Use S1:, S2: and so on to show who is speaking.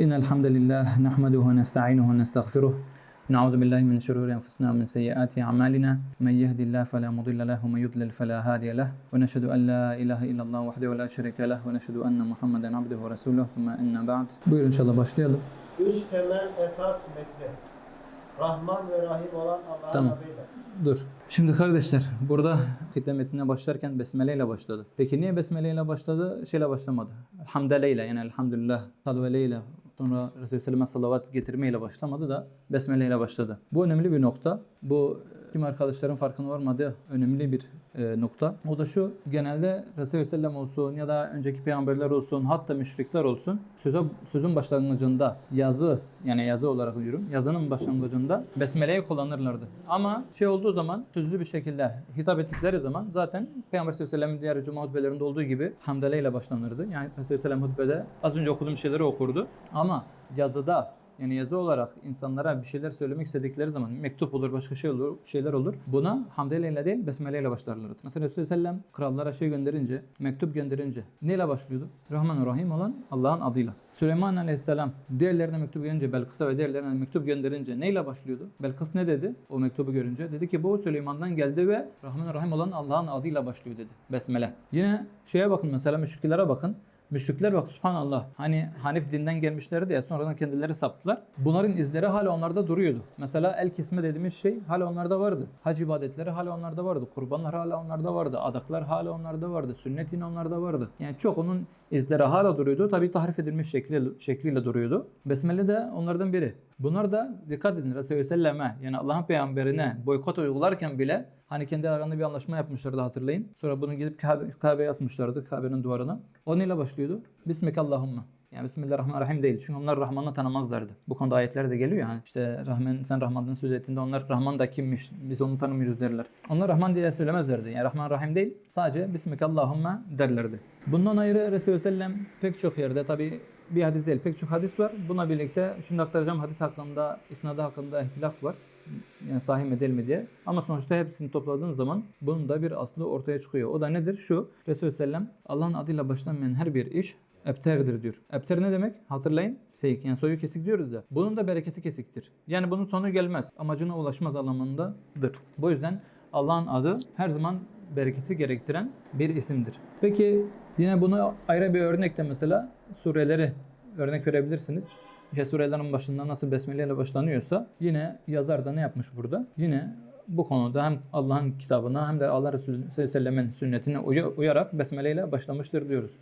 S1: إن الحمد لله نحمده ونستعينه ونستغفره نعوذ بالله من شرور أنفسنا ومن سيئات أعمالنا من يهد الله فلا مضل له ومن يضلل فلا هادي له ونشهد أن لا إله إلا الله وحده لا شريك له ونشهد أن محمدا عبده ورسوله ثم أن بعد Buyurun inşallah başlayalım.
S2: Üç temel esas metni. Rahman ve Rahim olan Allah'ın
S1: tamam.
S2: adıyla.
S1: Dur. Şimdi kardeşler burada kitle metnine başlarken besmele ile başladı. Peki niye besmele ile başladı? Şeyle başlamadı. Hamdeleyle yani elhamdülillah, salveleyle sonra Resulü Sellem'e salavat getirmeyle başlamadı da besmele başladı. Bu önemli bir nokta. Bu kim arkadaşların farkına varmadığı önemli bir e, nokta. O da şu genelde Resulü Sellem olsun ya da önceki peygamberler olsun hatta müşrikler olsun söze, sözün başlangıcında yazı yani yazı olarak diyorum yazının başlangıcında besmeleyi kullanırlardı. Ama şey olduğu zaman sözlü bir şekilde hitap ettikleri zaman zaten Peygamber sallallahu aleyhi ve sellem diğer cuma hutbelerinde olduğu gibi hamdele başlanırdı. Yani ve sellem hutbede az önce okuduğum şeyleri okurdu. Ama yazıda yani yazı olarak insanlara bir şeyler söylemek istedikleri zaman mektup olur, başka şey olur, şeyler olur. Buna hamdele ile değil besmele ile başlarlardı. Mesela Resulü Sellem krallara şey gönderince, mektup gönderince neyle başlıyordu? Rahman Rahim olan Allah'ın adıyla. Süleyman Aleyhisselam diğerlerine mektup gönderince, Belkıs'a ve diğerlerine mektup gönderince neyle başlıyordu? Belkıs ne dedi o mektubu görünce? Dedi ki bu Süleyman'dan geldi ve Rahman Rahim olan Allah'ın adıyla başlıyor dedi. Besmele. Yine şeye bakın mesela müşriklere bakın. Müşrikler bak subhanallah hani Hanif dinden gelmişlerdi ya sonradan kendileri saptılar. Bunların izleri hala onlarda duruyordu. Mesela el kesme dediğimiz şey hala onlarda vardı. Hac ibadetleri hala onlarda vardı. Kurbanlar hala onlarda vardı. Adaklar hala onlarda vardı. Sünnet onlarda vardı. Yani çok onun izleri hala duruyordu. Tabi tahrif edilmiş şekliyle, şekliyle duruyordu. Besmele de onlardan biri. Bunlar da dikkat edin Resulü Sellem'e yani Allah'ın peygamberine boykot uygularken bile hani kendi aralarında bir anlaşma yapmışlardı hatırlayın. Sonra bunu gidip Kabe, Kabe'ye asmışlardı Kabe'nin duvarına. O neyle başlıyordu? Bismikallahumma. Yani Bismillahirrahmanirrahim değil. Çünkü onlar Rahman'ı tanımazlardı. Bu konuda ayetler de geliyor yani. İşte Rahman, sen Rahman'dan söz ettiğinde onlar Rahman da kimmiş? Biz onu tanımıyoruz derler. Onlar Rahman diye söylemezlerdi. Yani Rahman Rahim değil. Sadece Bismikallahumma derlerdi. Bundan ayrı Resulü Sellem pek çok yerde tabi bir hadis değil pek çok hadis var. Buna birlikte şimdi aktaracağım hadis hakkında, isnadı hakkında ihtilaf var. Yani sahih mi değil mi diye. Ama sonuçta hepsini topladığın zaman bunun da bir aslı ortaya çıkıyor. O da nedir? Şu. Resulü Sellem Allah'ın adıyla başlanmayan her bir iş ebterdir diyor. Ebter ne demek? Hatırlayın. Seyik yani soyu kesik diyoruz da. Bunun da bereketi kesiktir. Yani bunun sonu gelmez. Amacına ulaşmaz anlamındadır. Bu yüzden Allah'ın adı her zaman bereketi gerektiren bir isimdir. Peki yine buna ayrı bir örnekle mesela sureleri örnek verebilirsiniz. İşte surelerin başında nasıl besmele ile başlanıyorsa yine yazar da ne yapmış burada? Yine bu konuda hem Allah'ın kitabına hem de Allah Resulü sallallahu sellemin sünnetine uyarak besmele ile başlamıştır diyoruz.